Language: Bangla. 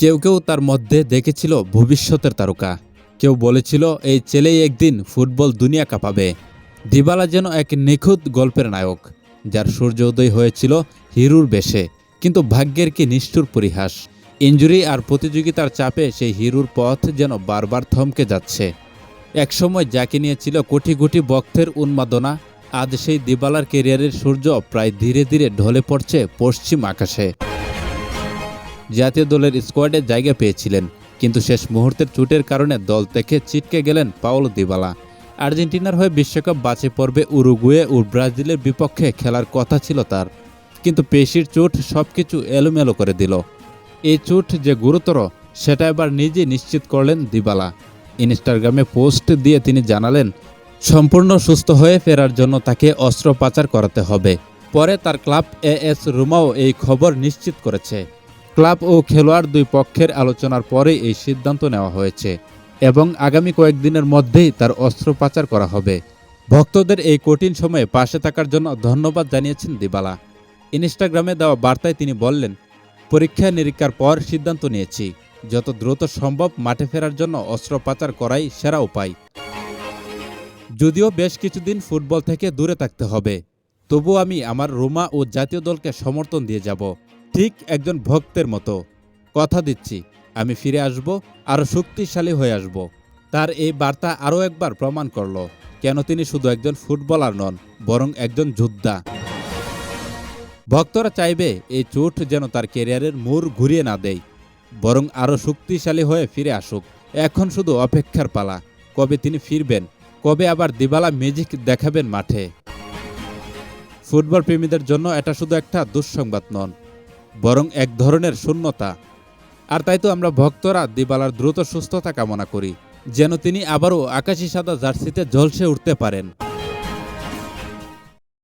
কেউ কেউ তার মধ্যে দেখেছিল ভবিষ্যতের তারকা। কেউ বলেছিল, এই ছেলেই একদিন ফুটবল দুনিয়া কাঁপাবে। দিবালা যেন এক নিখুঁত গল্পের নায়ক, যার সূর্য উদয় হয়েছিল হিরুর বেশে, কিন্তু ভাগ্যের কি নিষ্ঠুর পরিহাস। ইঞ্জুরি আর প্রতিযোগিতার চাপে সেই হিরুর পথ যেন বারবার থমকে যাচ্ছে। একসময় যাকে নিয়েছিল কোটি কোটি ভক্তের উন্মাদনা, আজ সেই দিবালার কেরিয়ারের সূর্য প্রায় ধীরে ধীরে ঢলে পড়ছে পশ্চিম আকাশে। জাতীয় দলের স্কোয়াডে জায়গা পেয়েছিলেন। কিন্তু শেষ মুহূর্তের চুটের কারণে দল থেকে ছিটকে গেলেন পাওলো দিবালা। আর্জেন্টিনার হয়ে বিশ্বকাপ বাছাই পর্বে উরুগুয়ে ও ব্রাজিলের বিপক্ষে খেলার কথা ছিল তার। কিন্তু পেশির চোট সবকিছু এলোমেলো করে দিল। এই চোট যে গুরুতর, সেটা এবার নিজে নিশ্চিত করলেন দিবালা। ইনস্টাগ্রামে পোস্ট দিয়ে তিনি জানালেন, সম্পূর্ণ সুস্থ হয়ে ফেরার জন্য তাকে অস্ত্রোপচার করাতে হবে। পরে তার ক্লাব এ এস রুমাও এই খবর নিশ্চিত করেছে। ক্লাব ও খেলোয়াড় দুই পক্ষের আলোচনার পরে এই সিদ্ধান্ত নেওয়া হয়েছে এবং আগামী কয়েকদিনের মধ্যেই তার অস্ত্রোপচার করা হবে। ভক্তদের এই কঠিন সময়ে পাশে থাকার জন্য ধন্যবাদ জানিয়েছেন দিবালা। ইনস্টাগ্রামে দেওয়া বার্তায় তিনি বললেন, পরীক্ষা নিরীক্ষার পর সিদ্ধান্ত নিয়েছি। যত দ্রুত সম্ভব মাঠে ফেরার জন্য অস্ত্রোপচার করাই সেরা উপায়। যদিও বেশ কিছুদিন ফুটবল থেকে দূরে থাকতে হবে তবু আমি আমার রোমা ও জাতীয় দলকে সমর্থন দিয়ে যাব। ঠিক একজন ভক্তের মতো। কথা দিচ্ছি, আমি ফিরে আসব আরও শক্তিশালী হয়ে আসব। তার এই বার্তা আরও একবার প্রমাণ করল, কেন তিনি শুধু একজন ফুটবলার নন, বরং একজন যোদ্ধা। ভক্তরা চাইবে এই চোট যেন তার ক্যারিয়ারের মোড় ঘুরিয়ে না দেয়, বরং আরও শক্তিশালী হয়ে ফিরে আসুক। এখন শুধু অপেক্ষার পালা, কবে তিনি ফিরবেন, কবে আবার দিবালা ম্যাজিক দেখাবেন মাঠে। ফুটবল প্রেমীদের জন্য এটা শুধু একটা দুঃসংবাদ নন বরং এক ধরনের শূন্যতা। আর তাই তো আমরা ভক্তরা দিবালার দ্রুত সুস্থতা কামনা করি, যেন তিনি আবারও আকাশি সাদা জার্সিতে ঝলসে উঠতে পারেন।